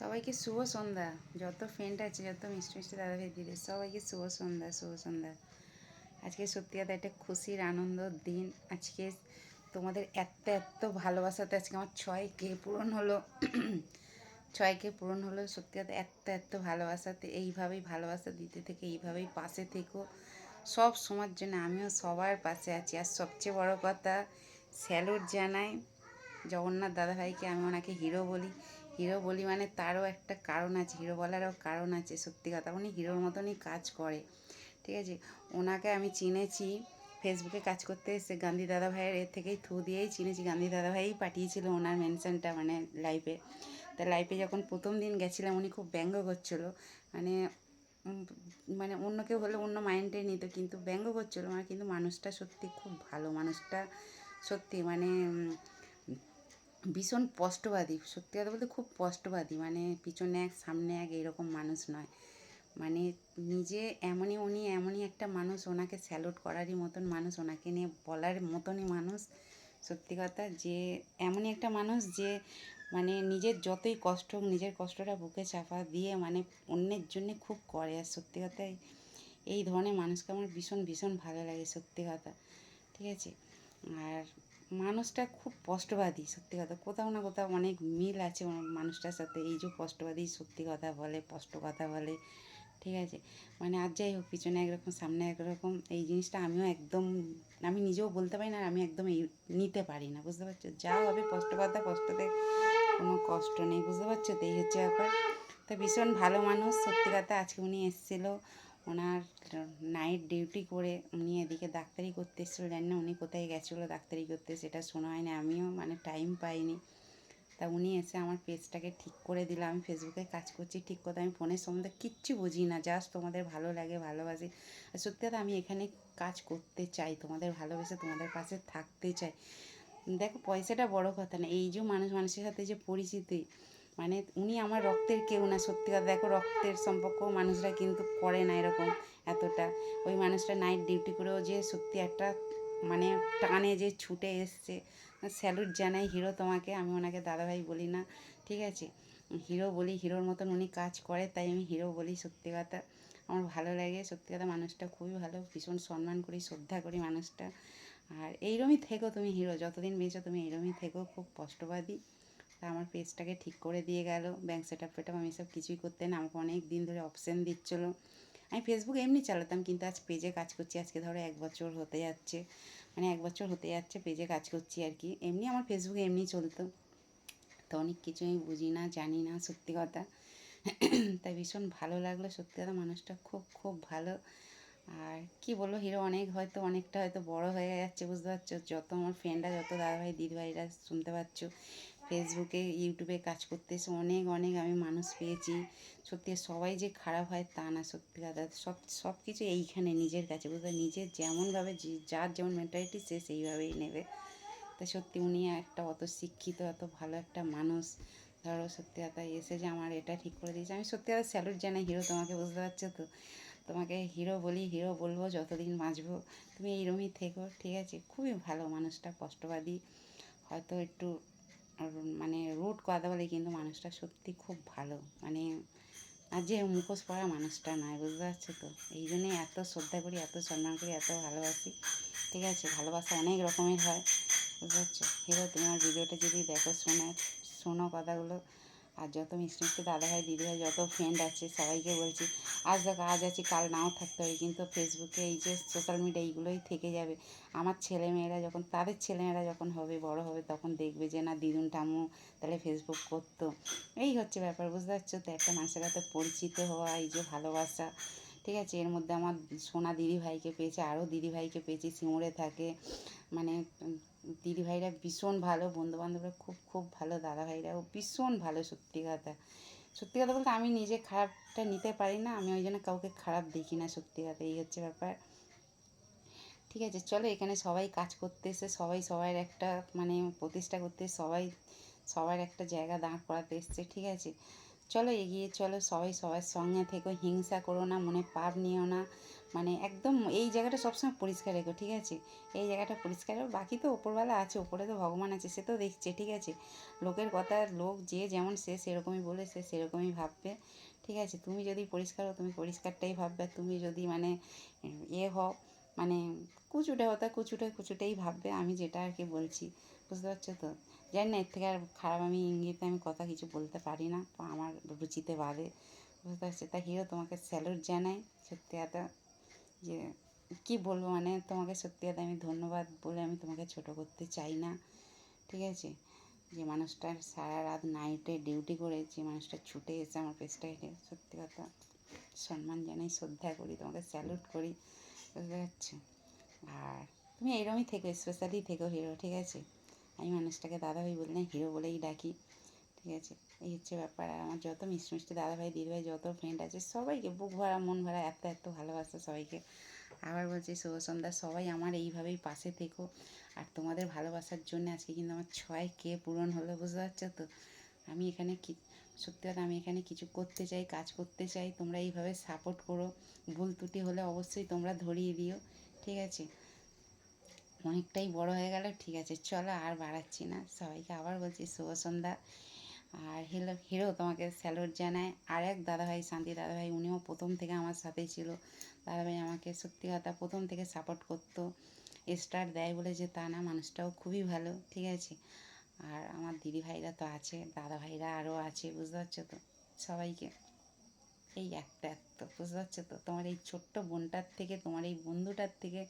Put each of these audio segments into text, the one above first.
সবাইকে শুভ সন্ধ্যা। যত ফ্রেন্ড আছে, যত মিষ্টি মিষ্টি দাদা দিদি সবাইকে শুভ সন্ধ্যা শুভ সন্ধ্যা। আজকে সত্যি কথা একটা খুশির, আনন্দ দিন। আজকে তোমাদের এত এত ভালোবাসাতে আজকে আমার ছয় কে পূরণ হলো। ছয় কে পূরণ হলো সত্যি কথা এত এত ভালোবাসাতে। এইভাবেই ভালোবাসা দিতে থেকে, এইভাবেই পাশে থেকো। সব সময়ের জন্য আমিও সবার পাশে আছি। আর সবচেয়ে বড় কথা স্যালুট জানাই। জগন্নাথ দাদাভাইকে আমি ওনাকে হিরো বলি। হিরো বলি মানে তারও একটা কারণ আছে, হিরো বলারও কারণ আছে, সত্যি কথা। উনি হিরোর মতনই কাজ করে, ঠিক আছে? ওনাকে আমি চিনেছি ফেসবুকে কাজ করতে এসে গান্ধী দাদা ভাইয়ের এর থেকেই থ্রু দিয়েই চিনেছি। গান্ধী দাদা ভাইই পাঠিয়েছিল ওনার মেনশনটা মানে লাইফে তা লাইফে যখন প্রথম দিন গেছিলাম, উনি খুব ব্যঙ্গ করছিল। মানে মানে অন্য কেউ হলে অন্য মাইন্ডে নিত, কিন্তু ব্যঙ্গ করছিল। মানে কিন্তু মানুষটা সত্যি খুব ভালো, মানুষটা সত্যি মানে ভীষণ স্পষ্টবাদী, সত্যি কথা বলতে খুব স্পষ্টবাদী। মানে পিছনে এক, সামনে এক এরকম মানুষ নয়। মানে নিজে এমনই, উনি এমনই একটা মানুষ, ওনাকে স্যালুট করারই মতন মানুষ, ওনাকে নিয়ে বলার মতনই মানুষ। সত্যি কথা যে, এমনই একটা মানুষ যে মানে নিজের যতই কষ্ট হোক, নিজের কষ্টটা বুকে চাপা দিয়ে মানে অন্যের জন্যে খুব করে। আর সত্যি কথাই এই ধরনের মানুষকে আমার ভীষণ ভীষণ ভালো লাগে, সত্যি কথা। ঠিক আছে? আর মানুষটা খুব কষ্টবাদী, সত্যি কথা। কোথাও না কোথাও অনেক মিল আছে মানুষটার সাথে। এই যে কষ্টবাদী সত্যি কথা বলে, স্পষ্ট কথা বলে, ঠিক আছে? মানে আর যাই হোক, পিছনে একরকম, সামনে একরকম, এই জিনিসটা আমিও একদম, আমি নিজেও বলতে পারি না আমি একদম এই নিতে পারি না, বুঝতে পারছ? যা হবে স্পষ্ট কথা স্পষ্টতে কোনো কষ্ট নেই, বুঝতে পারছ? তো এই হচ্ছে ব্যাপার। তো ভীষণ ভালো মানুষ, সত্যি কথা আজকে উনি এসেছিল। ওনার নাইট ডিউটি করে উনি এদিকে ডাক্তারি করতে এসেছিল, জানি না উনি কোথায় গেছিল ডাক্তারি করতে, সেটা শোনা হয়নি, আমিও মানে টাইম পাইনি। তা উনি এসে আমার পেজটাকে ঠিক করে দিল, আমি ফেসবুকে কাজ করছি, ঠিক কথা আমি ফোনের সম্বন্ধে কিচ্ছু বুঝি না জাস্ট তোমাদের ভালো লাগে, ভালোবাসি। সত্যি কথা আমি এখানে কাজ করতে চাই, তোমাদের ভালোবেসে তোমাদের পাশে থাকতে চাই। দেখো, পয়সাটা বড় কথা না, এই যে মানুষ মানুষের সাথে যে পরিচিতি মানে উনি আমার রক্তের কেউ না, সত্যি কথা। দেখো, রক্তের সম্পর্ক মানুষরা কিন্তু করে না এরকম এতটা। ওই মানুষটা নাইট ডিউটি করেও যে সত্যি একটা মানে টানে যে ছুটে এসছে। স্যালুট জানাই হিরো তোমাকে, আমি ওনাকে দাদাভাই বলি না, ঠিক আছে? হিরো বলি হিরোর মতন উনি কাজ করে, তাই আমি হিরো বলি সত্যি কথা। আমার ভালো লাগে, সত্যি কথা মানুষটা খুবই ভালো, ভীষণ সম্মান করি, শ্রদ্ধা করি মানুষটা। আর এইরমই থেকো তুমি হিরো যতদিন বেঁচো তুমি এইরমই থেকো, খুব কষ্টবাদী। তা আমার পেজটাকে ঠিক করে দিয়ে গেল। ব্যাঙ্ক সেট আপ আমি সব কিছুই করতে না, আমাকে অনেক দিন ধরে অপশান দিচ্ছিল। আমি ফেসবুক এমনি চালাতাম, কিন্তু আজ পেজে কাজ করছি, আজকে ধরো এক বছর হতে যাচ্ছে। মানে এক বছর হতে যাচ্ছে পেজে কাজ করছি আর কি। এমনি আমার ফেসবুক এমনি চলতো। তো অনেক কিছু আমি বুঝি না, জানি না, সত্যি কথা। তাই ভীষণ ভালো লাগল, সত্যি কথা মানুষটা খুব খুব ভালো। আর কি বলব হিরো অনেক হয়তো, অনেকটা হয়তো বড় হয়ে যাচ্ছে, বুঝতে পারছ? যত আমার ফ্রেন্ডরা যত দাদাভাই, দিদিভাইরা শুনতে পাচ্ছ ফেসবুকে ইউটিউবে কাজ করতে এসে অনেক অনেক আমি মানুষ পেয়েছি। সত্যি সবাই যে খারাপ হয় তা না, সত্যি কথা। সব সব কিছু এইখানে নিজের কাছে বুঝতে নিজের যেমনভাবে যার যেমন মেন্টালিটি সে সেইভাবেই নেবে। তা সত্যি উনি একটা অত শিক্ষিত এত ভালো একটা মানুষ। ধরো সত্যি কথা, এসে যে আমার এটা ঠিক করে দিয়েছে। আমি সত্যি কথা স্যালুট জানাই হিরো তোমাকে, বুঝতে পারছ তো? তোমাকে হিরো বলি হিরো বলব, যতদিন বাঁচবো। তুমি এইরমই থেকো, ঠিক আছে? খুবই ভালো মানুষটা, কষ্টবাদী। হয়তো একটু মানে রুট কথা বলে কিন্তু মানুষটা সত্যি খুব ভালো। মানে আর যে মুখোশ পড়া মানুষটা নয়, বুঝতে পারছ তো? এই জন্যই এত শ্রদ্ধা করি, এত সম্মান করি, এত ভালোবাসি। ঠিক আছে? ভালোবাসা অনেক রকমের হয়, বুঝতে পারছ? এবার তোমার ভিডিওটা যদি দেখো, শোনো শোনো কথাগুলো। আর যত মিষ্টি মিষ্টি দাদাভাই, দিদিভাই যত ফ্রেন্ড আছে, সবাইকে বলছি, আজ দেখো, আজ আছি, কাল নাও থাকতে পারি কিন্তু ফেসবুকে এই যে সোশ্যাল মিডিয়া এইগুলোই থেকে যাবে। আমার ছেলেমেয়েরা যখন, তাদের ছেলেমেয়েরা যখন হবে, বড় হবে, তখন দেখবে যে, না, দিদুন, ঠাম্মু, তাহলে ফেসবুক করতো। এই হচ্ছে ব্যাপার, বুঝতে পারছ তো? একটা মানুষের সাথে পরিচিত হওয়া, এই যে ভালোবাসা, ঠিক আছে? এর মধ্যে আমার সোনা দিদিভাইকে পেয়েছে, আরও দিদিভাইকে পেয়েছি, সিঙ্গুরে থাকে মানে দিদিভাইরা ভীষণ ভালো, বন্ধুবান্ধবরা খুব খুব ভালো, দাদাভাইরাও ভীষণ ভালো, সত্যি কথা। সত্যি কথা বলতে আমি নিজে খারাপটা নিতে পারি না, আমি ওই জন্য কাউকে খারাপ দেখি না, সত্যি কথা, এই হচ্ছে ব্যাপার। ঠিক আছে, চলো এখানে সবাই কাজ করতে এসে সবাই সবার একটা মানে প্রতিষ্ঠা করতে, সবাই সবার একটা জায়গা দাঁড় করাতে এসছে, ঠিক আছে? চলো এগিয়ে চলো, সবাই সবার সঙ্গে থেকো, হিংসা করো না, মনে পাপ নিও না। মানে একদম এই জায়গাটা সবসময় পরিষ্কার রেখো, ঠিক আছে? এই জায়গাটা পরিষ্কার বাকি তো ওপরওয়ালা আছে, ওপরে তো ভগবান আছে, সে তো দেখছে, ঠিক আছে? লোকের কথা, লোক যে যেমন সে সেরকমই বলে, সে সেরকমই ভাববে, ঠিক আছে? তুমি যদি পরিষ্কার হও, তুমি পরিষ্কারটাই ভাববে। তুমি যদি মানে এ হও মানে কুচুটে হতে কুচুটে কুচুটেই ভাববে, আমি যেটা আর কি বলছি, বুঝতে পারছ তো? জানি না, এর থেকে আর খারাপ আমি ইঙ্গিতে আমি কথা কিছু বলতে পারি না তো আমার রুচিতে বাদে, বুঝতে পারছ? তা হিরো তোমাকে স্যালুট জানাই সত্যি কথা। যে, কী বলব মানে তোমাকে সত্যি কথা আমি ধন্যবাদ বলে আমি তোমাকে ছোটো করতে চাই না, ঠিক আছে? যে মানুষটার সারা রাত নাইটে ডিউটি করে, যে মানুষটা ছুটে এসে আমার পেজটা হেঁটে সত্যি কথা সম্মান জানাই, শ্রদ্ধা করি, তোমাকে স্যালুট করি, বুঝতে পারছ? আর তুমি এইরকমই থেকো স্পেশালি থেকো হিরো ঠিক আছে? আমি মানুষটাকে দাদাভাই বলি না হিরো বলেই ডাকি, ঠিক আছে? এই হচ্ছে ব্যাপার আর আমার যত মিষ্টি মিষ্টি দাদাভাই, দিদিভাই, যত ফ্রেন্ড আছে, সবাইকে বুক ভরা, মন ভরা, এত এত ভালোবাসা সবাইকে। আবার বলছি, শুভ সন্ধ্যা, সবাই আমার এইভাবেই পাশে থেকো। আর তোমাদের ভালোবাসার জন্য আজকে কিন্তু আমার ছয় কে পূরণ হলো, বুঝতে পারছ তো? আমি এখানে কি, সত্যি কথা, আমি এখানে কিছু করতে চাই, কাজ করতে চাই, তোমরা এইভাবে সাপোর্ট করো। ভুল ত্রুটি হলে অবশ্যই তোমরা ধরিয়ে দিও, ঠিক আছে? অনেকটাই বড় হয়ে গেল, ঠিক আছে, চলো আর বাড়াচ্ছি না। সবাইকে আবার বলছি, শুভ সন্ধ্যা। আর হিরো হিরো তোমাকে স্যালুট জানায়। আর এক দাদাভাই, শান্তি দাদাভাই, উনিও প্রথম থেকে আমার সাথেই ছিল। দাদাভাই আমাকে সত্যি কথা প্রথম থেকে সাপোর্ট করতো। স্টার দেয় বলে যে, তা না, মানুষটাও খুবই ভালো। ঠিক আছে? আর আমার দিদি ভাইরা তো আছে দাদা ভাইরা আরও আছে, বুঝতে পারছ তো? সবাইকে। এই একটা এত বুঝতে পারছ তো? তোমার এই ছোট্ট বোনটার থেকে, তোমার এই বন্ধুটার থেকে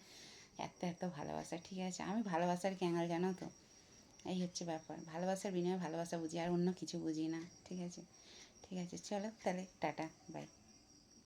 এত এত ভালোবাসা, ঠিক আছে? আমি ভালোবাসার ক্যাঙ্গাল, জানো তো? এই হচ্ছে ব্যাপার। ভালোবাসার বিনিময়ে ভালোবাসা বুঝি, আর অন্য কিছু বুঝি না। ঠিক আছে? ঠিক আছে, চলো তাহলে, টাটা বাই